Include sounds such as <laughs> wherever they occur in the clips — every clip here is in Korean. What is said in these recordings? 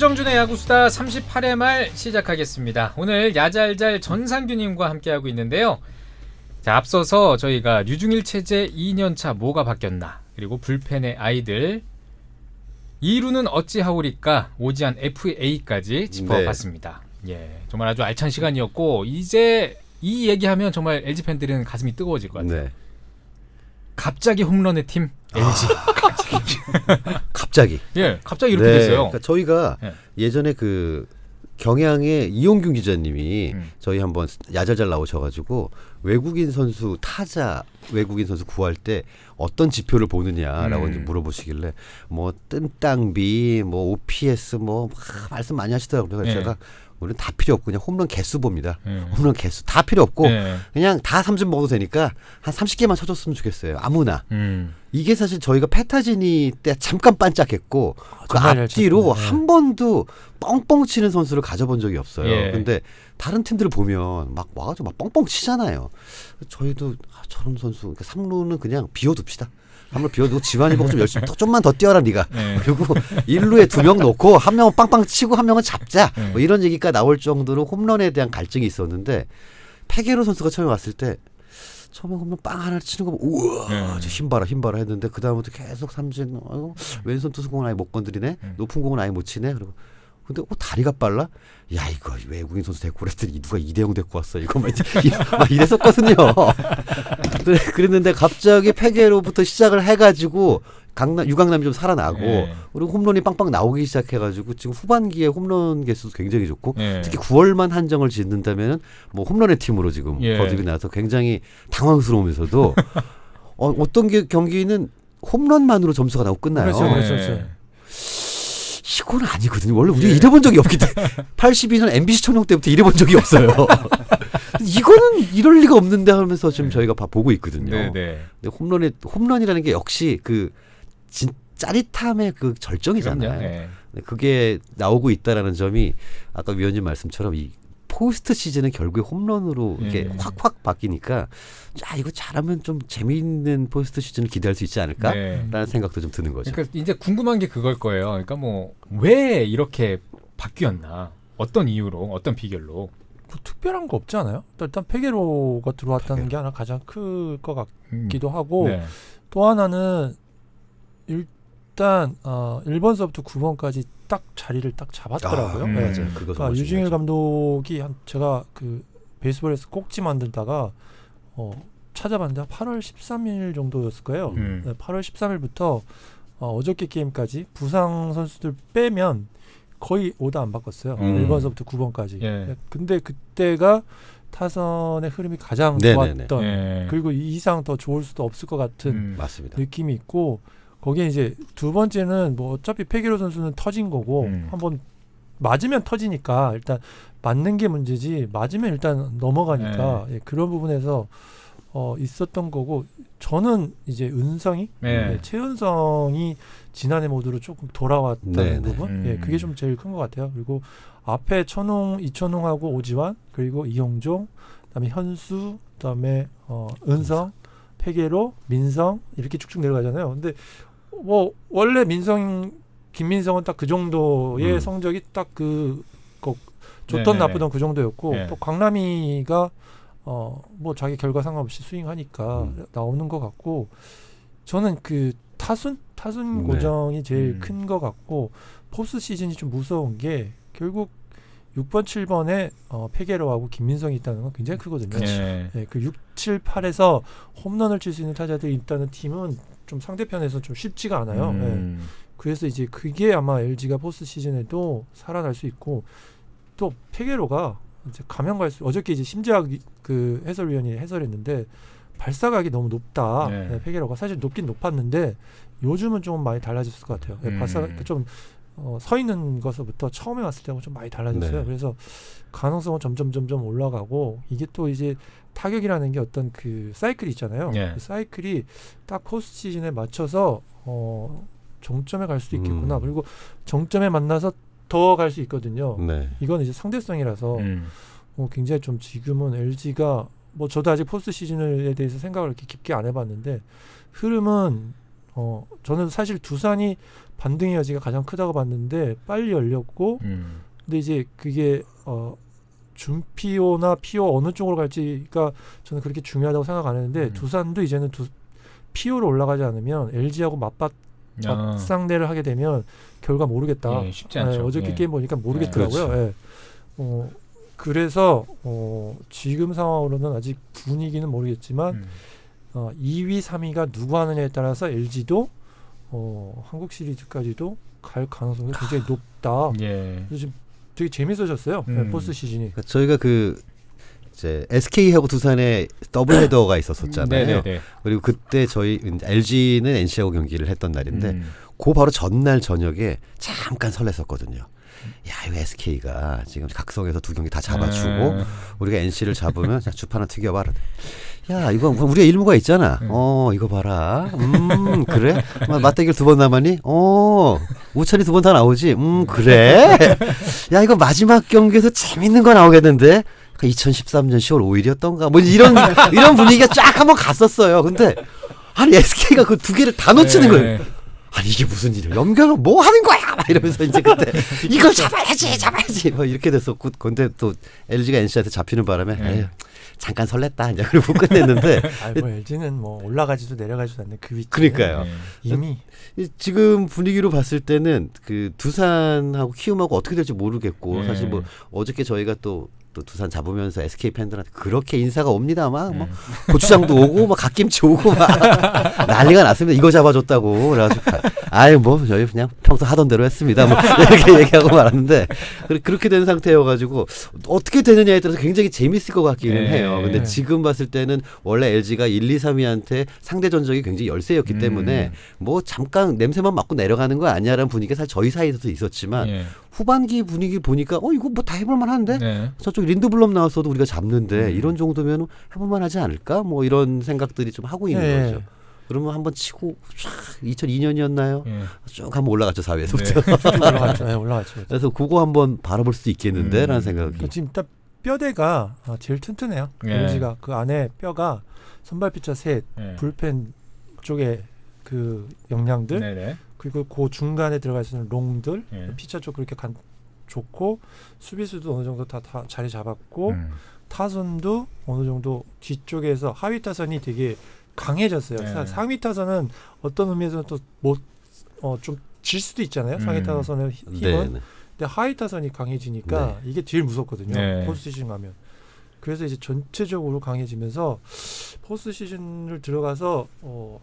윤정준의 야구수다 38회 말 시작하겠습니다. 오늘 야잘잘 전상규님과 함께하고 있는데요. 자, 앞서서 저희가 류중일 체제 2년차 뭐가 바뀌었나 그리고 불펜의 아이들 2루는 어찌하오리까 오지한 FA까지 짚어봤습니다. 예, 정말 아주 알찬 시간이었고 이제 이 얘기하면 정말 LG 팬들은 가슴이 뜨거워질 것 같아요. 네. 갑자기 홈런의 팀 LG. <laughs> <laughs> 갑자기. 예, 갑자기 이렇게 네, 됐어요. 그러니까 저희가 예. 예전에 그 경향의 이용균 기자님이 음. 저희 한번 야잘잘 나오셔가지고 외국인 선수 타자 외국인 선수 구할 때 어떤 지표를 보느냐라고 음. 이제 물어보시길래 뭐 뜬땅비 뭐 OPS 뭐 막 말씀 많이 하시더라고요. 그래서 예. 제가 우리는 다 필요 없고 그냥 홈런 개수 봅니다. 예. 홈런 개수 다 필요 없고 예. 그냥 다 3점 먹어도 되니까 한 30개만 쳐줬으면 좋겠어요. 아무나. 음. 이게 사실 저희가 페타지니 때 잠깐 반짝했고 그 정말 잘 앞뒤로. 네. 한 번도 뻥뻥 치는 선수를 가져본 적이 없어요. 예. 근데 다른 팀들을 보면 막 와가지고 막 뻥뻥 치잖아요. 저희도 아, 저런 선수 그러니까 3루는 그냥 비워둡시다. 한번 비워두고 지만이 보고 좀 열심히 더, 좀만 더 뛰어라 네가. 예. <laughs> 그리고 1루에 두 명 놓고 한 명은 빵빵 치고 한 명은 잡자. 예. 뭐 이런 얘기가 나올 정도로 홈런에 대한 갈증이 있었는데 페게로 선수가 처음에 왔을 때 처음에 홈런 빵 하나 치는 거 보고 우와 예. 저 힘봐라 힘봐라 했는데 그 다음부터 계속 삼진 아이고 왼손 투수 공은 아예 못 건드리네. 음. 높은 공은 아예 못 치네. 그리고. 근데 어, 다리가 빨라? 야 이거 외국인 선수 데리고 그랬더니 누가 이대용 데리고 왔어? 이거 막, 이- <laughs> 막 이랬었거든요. <laughs> 그랬는데 갑자기 페게로부터 시작을 해가지고 강남 유강남이 좀 살아나고 예. 그리고 홈런이 빵빵 나오기 시작해가지고 지금 후반기에 홈런 개수도 굉장히 좋고 예. 특히 9월만 한정을 짓는다면 뭐 홈런의 팀으로 지금 예. 거듭이 나서 굉장히 당황스러우면서도 <laughs> 어, 어떤 게, 경기는 홈런만으로 점수가 나고 끝나요. 그렇죠, 그렇죠. 예. 이건 아니거든요. 원래 우리가 예. 이래본 적이 없기 때문에 82년 MBC 천형 때부터 이래본 적이 없어요. <laughs> 이거는 이럴 리가 없는데 하면서 지금 저희가 봐 보고 있거든요. 네, 네. 근데 홈런의 홈런이라는 게 역시 그 진, 짜릿함의 그 절정이잖아요. 그럼요. 예. 네, 그게 나오고 있다라는 점이 아까 위원님 말씀처럼 이 포스트 시즌은 결국에 홈런으로 이렇게 예. 확확 바뀌니까 자 이거 잘하면 좀 재미있는 포스트 시즌을 기대할 수 있지 않을까라는 네. 생각도 좀 드는 거죠. 그러니까 이제 궁금한 게 그걸 거예요. 그러니까 뭐 왜 이렇게 바뀌었나? 어떤 이유로? 어떤 비결로? 뭐 특별한 거 없지 않아요? 일단, 페게로가 들어왔다는 페게로. 게 하나 가장 클것 음. 같기도 하고 네. 또 하나는 일단 어, 1번서부터 9번까지 딱 자리를 딱 잡았더라고요. 아, 음. 네. 맞아요. 그거 그러니까 유중일 중요하죠. 감독이 한 제가 그 베이스볼에서 꼭지 만들다가 어, 찾아봤는데 8월 13일 정도였을 거예요. 음. 네, 8월 13일부터 어, 어저께 게임까지 부상 선수들 빼면 거의 오다 안 바꿨어요. 음. 1번서부터 9번까지. 예. 근데 그때가 타선의 흐름이 가장 네네네. 좋았던 예. 그리고 이 이상 더 좋을 수도 없을 것 같은 음. 느낌이 있고 거기에 이제 두 번째는 뭐 어차피 페기로 선수는 터진 거고 음. 한번 맞으면 터지니까 일단 맞는 게 문제지 맞으면 일단 넘어가니까 예, 그런 부분에서 어 있었던 거고 저는 이제 은성이 네. 예, 최은성이 지난해 모드로 조금 돌아왔다는 네네. 부분 음. 예 그게 좀 제일 큰 것 같아요 그리고 앞에 천홍 이천홍하고 오지환 그리고 이용종 그다음에 현수 그다음에 어 은성 페게로 민성 이렇게 쭉쭉 내려가잖아요 근데 뭐 원래 민성 김민성은 딱 그 정도의 음. 성적이 딱그 그, 좋던 네네네. 나쁘던 그 정도였고 네. 또 강남이가 어 뭐 자기 결과 상관없이 스윙하니까 음. 나오는 것 같고 저는 그 타순 타순 네. 고정이 제일 음. 큰것 같고 포스 시즌이 좀 무서운 게 결국 6번 7번에 어, 페게로하고 김민성이 있다는 건 굉장히 크거든요. 예. 예, 그 6, 7, 8에서 홈런을 칠 수 있는 타자들이 있다는 팀은 좀 상대편에서 좀 쉽지가 않아요. 예. 음. 그래서 이제 그게 아마 LG가 포스트 시즌에도 살아날 수 있고 또 페게로가 이제 가면 갈수 어저께 이제 심지학 그 해설위원이 해설했는데 발사각이 너무 높다. 네. 네, 페게로가 사실 높긴 높았는데 요즘은 좀 많이 달라졌을 것 같아요. 네, 음. 발사각 좀 어, 서 있는 것부터 처음에 왔을 때하고 좀 많이 달라졌어요. 네. 그래서 가능성은 점점 점점 올라가고 이게 또 이제 타격이라는 게 어떤 그 사이클이 있잖아요. 예. 그 사이클이 딱 포스트 시즌에 맞춰서 어 정점에 갈 수도 있겠구나. 음. 그리고 정점에 만나서 더 갈 수 있거든요. 네. 이건 이제 상대성이라서 음. 어, 굉장히 좀 지금은 LG가 뭐 저도 아직 포스트 시즌에 대해서 생각을 이렇게 깊게 안 해봤는데 흐름은 어 저는 사실 두산이 반등의 여지가 가장 크다고 봤는데 빨리 열렸고 음. 근데 이제 그게 어 준피오나 피오 어느 쪽으로 갈지가 저는 그렇게 중요하다고 생각 안 했는데 음. 두산도 이제는 두 피오로 올라가지 않으면 LG하고 맞받 아, 맞상대를 하게 되면 결과 모르겠다. 예, 쉽지 않죠. 예, 어저께 예. 게임 보니까 모르겠더라고요. 그렇죠. 예. 어, 그래서 어, 지금 상황으로는 아직 분위기는 모르겠지만 음. 어, 2위, 3위가 누구 하느냐에 따라서 LG도 어, 한국 시리즈까지도 갈 가능성이 굉장히 높다. 예. 지금 되게 재밌어졌어요. 음. 네, 포스트 시즌이. 그러니까 저희가 그 이제 SK하고 두산에 더블 헤더가 있었었잖아요. 네네네. 그리고 그때 저희 LG는 NC하고 경기를 했던 날인데 음. 그 바로 전날 저녁에 잠깐 설렜었거든요. 야, 이거 SK가 지금 각성에서 두 경기 다 잡아주고 음. 우리가 NC를 잡으면 자, 주판 하나 튀겨봐라. 야, 이거 뭐 우리가 일무가 있잖아. 음. 어, 이거 봐라. 음, 그래? 뭐 맞대결 두 번 남았니? 어, 우찬이 두 번 다 나오지? 음, 그래? 야, 이거 마지막 경기에서 재밌는 거 나오겠는데? 2013년 10월 5일이었던가? 뭐 이런, 이런 분위기가 쫙 한번 갔었어요. 근데, 아니, SK가 그 두 개를 다 놓치는 예. 거예요. 아니 이게 무슨 일이야? 염경은 뭐 하는 거야? 막 이러면서 이제 그때 <laughs> 이걸 잡아야지, 잡아야지. 뭐 이렇게 됐었고, 근데 또 LG가 NC한테 잡히는 바람에 네. 에휴, 잠깐 설렜다 이제 그리고 끝냈는데 <laughs> 아이고 LG는 뭐 올라가지도 내려가지도 않는 그 위치. 그러니까요. 예. 이미 이- 지금 분위기로 봤을 때는 그 두산하고 키움하고 어떻게 될지 모르겠고 예. 사실 뭐 어저께 저희가 또. 또 두산 잡으면서 SK 팬들한테 그렇게 인사가 옵니다. 막, 뭐, 예. 고추장도 오고, 막, 갓김치 오고, 막, <laughs> 난리가 났습니다. 이거 잡아줬다고. 그래가지고, 아유, 뭐, 저희 그냥 평소 하던 대로 했습니다. 뭐, <laughs> 이렇게 얘기하고 말았는데, 그렇- 그렇게 된 상태여가지고, 어떻게 되느냐에 따라서 굉장히 재밌을 것 같기는 예. 해요. 근데 예. 지금 봤을 때는 원래 LG가 1, 2, 3위한테 상대 전적이 굉장히 열세였기 음. 때문에, 뭐, 잠깐 냄새만 맡고 내려가는 거 아니야라는 분위기가 사실 저희 사이에서도 있었지만, 예. 후반기 분위기 보니까, 어, 이거 뭐 다 해볼 만 한데? 네. 저쪽 린드블럼 나왔어도 우리가 잡는데 음. 이런 정도면 해볼 만 하지 않을까? 뭐 이런 생각들이 좀 하고 있는 예. 거죠. 그러면 한번 치고 2002년이었나요? 예. 쭉 한번 올라갔죠 4위에서부터. 네. 쭉 올라갔죠. 네, 올라갔죠. <laughs> 그래서 그거 한번 바라볼 수 있겠는데라는 음. 생각이. 그 지금 일단 뼈대가 아, 제일 튼튼해요. 예. LG가 그 안에 뼈가 선발 피처 셋, 예. 불펜 쪽에 그 역량들 네네. 그리고 그 중간에 들어가 있는 롱들 예. 피처 쪽 그렇게 간 좋고 수비수도 어느 정도 다, 다 자리 잡았고 음. 타선도 어느 정도 뒤쪽에서 하위 타선이 되게 강해졌어요. 네. 사- 상위 타선은 어떤 의미에서는 또 못 어 좀 질 수도 있잖아요. 상위 음. 타선의 힘- 네. 힘은 근데 하위 타선이 강해지니까 이게 제일 무섭거든요. 네. 포스트 시즌 가면. 그래서 이제 전체적으로 강해지면서 포스트 시즌을 들어가서 어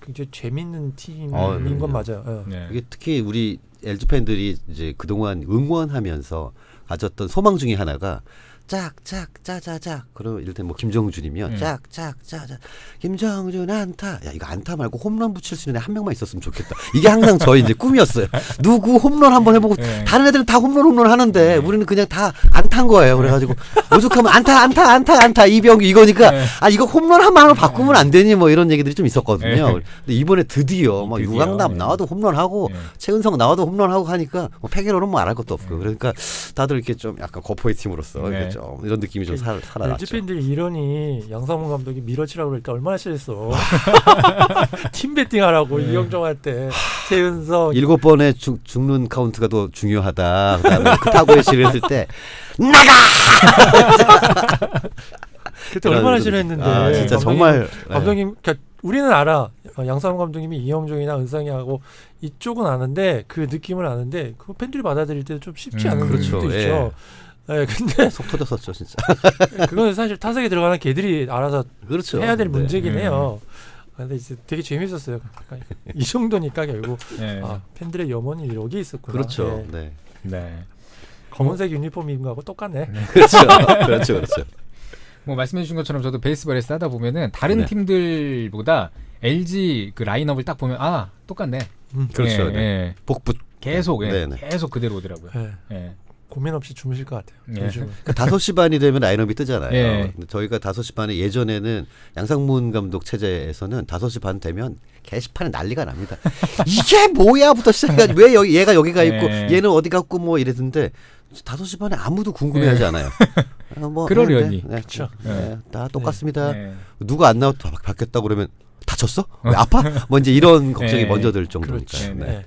굉장히 재밌는 팀인 어, 건 그럼요. 맞아요. 예. 네. 이게 특히 우리 LG 팬들이 이제 그동안 응원하면서 가졌던 소망 중에 하나가 짝짝 짜자짝 그럼 이를테면 뭐 김정준이면 음. 짝짝 짜자 김정준 안타 야 이거 안타 말고 홈런 붙일 수 있는 애 한 명만 있었으면 좋겠다 이게 항상 저희 이제 꿈이었어요 <laughs> 누구 홈런 한번 해보고 네. 다른 애들은 다 홈런 홈런 하는데 우리는 그냥 다 안탄 거예요 그래가지고 오죽하면 안타 안타 안타 안타 이병규 이거니까 네. 아 이거 홈런 한 방으로 바꾸면 안 되니 뭐 이런 얘기들이 좀 있었거든요 네. 근데 이번에 드디어 뭐 드디어, 유강남 네. 나와도 홈런하고 예. 최은성 나와도 홈런하고 하니까 뭐 패계로는 뭐 안 할 것도 없고 그러니까 다들 이렇게 좀 약간 거포의 팀으로서 네. 이렇게 좀 이런 느낌이 좀 살, LG 살아났죠. 팬들이 이러니 양상문 감독이 밀어치라고 그럴 때 얼마나 싫었어. <laughs> 팀 배팅하라고 네. 이영정 할때 최은성 일곱 번에 죽, 죽는 카운트가 더 중요하다. 그다음에 그 타구에 실했을 때 나가. <laughs> 그때 얼마나 싫어했는데. 아, 진짜 감독님- 정말 네. 감독님 그러니까 우리는 알아. 어, 양상문 감독님이 이영종이나 은상이하고 이쪽은 아는데 그 느낌을 아는데 그 팬들이 받아들일 때도 좀 쉽지 음, 않은 그렇죠. 것도 예. 있죠. 예, 근데 <laughs> 속 터졌었죠 진짜. <laughs> 그건 사실 타석에 들어가는 개들이 알아서 그렇죠. 해야 될 네. 문제긴 음. 해요. 근데 이제 되게 재밌었어요. 이 정도니까 결국 예. 아, 팬들의 염원이 여기 있었구나. 그렇죠. 예. 네. 네. 검은색 유니폼 입은 거하고 똑같네. <laughs> 그렇죠. 그렇죠. 그렇죠. 뭐 말씀해 주신 것처럼 저도 베이스볼에서 하다 보면은 다른 네. 팀들보다 LG 그 라인업을 딱 보면 아 똑같네. 음. 그렇죠. 예, 네. 예. 복부 계속 예, 네, 네. 계속 그대로 오더라고요. 예. 예. 고민 없이 주무실 것 같아요. 예. 요즘은. 그 다섯 시 반이 되면 라인업이 뜨잖아요. 예. 근데 저희가 다섯 시 반에 예전에는 양상문 감독 체제에서는 다섯 시 반 되면 게시판에 난리가 납니다. <laughs> 이게 뭐야부터 시작해가지고 왜 여기 얘가 여기가 있고 예. 얘는 어디 갔고 뭐 이랬는데 다섯 시 반에 아무도 궁금해하지 않아요. 어, 뭐, <laughs> 그러려니. 네, 네, 그쵸. 네, 다 똑같습니다. 예. 누가 안 나와도 바, 바뀌었다 그러면 다 다쳤어? 왜 아파? <laughs> 뭐 이제 이런 걱정이 네. 먼저 들 정도니까요. 그렇죠. 네. 네.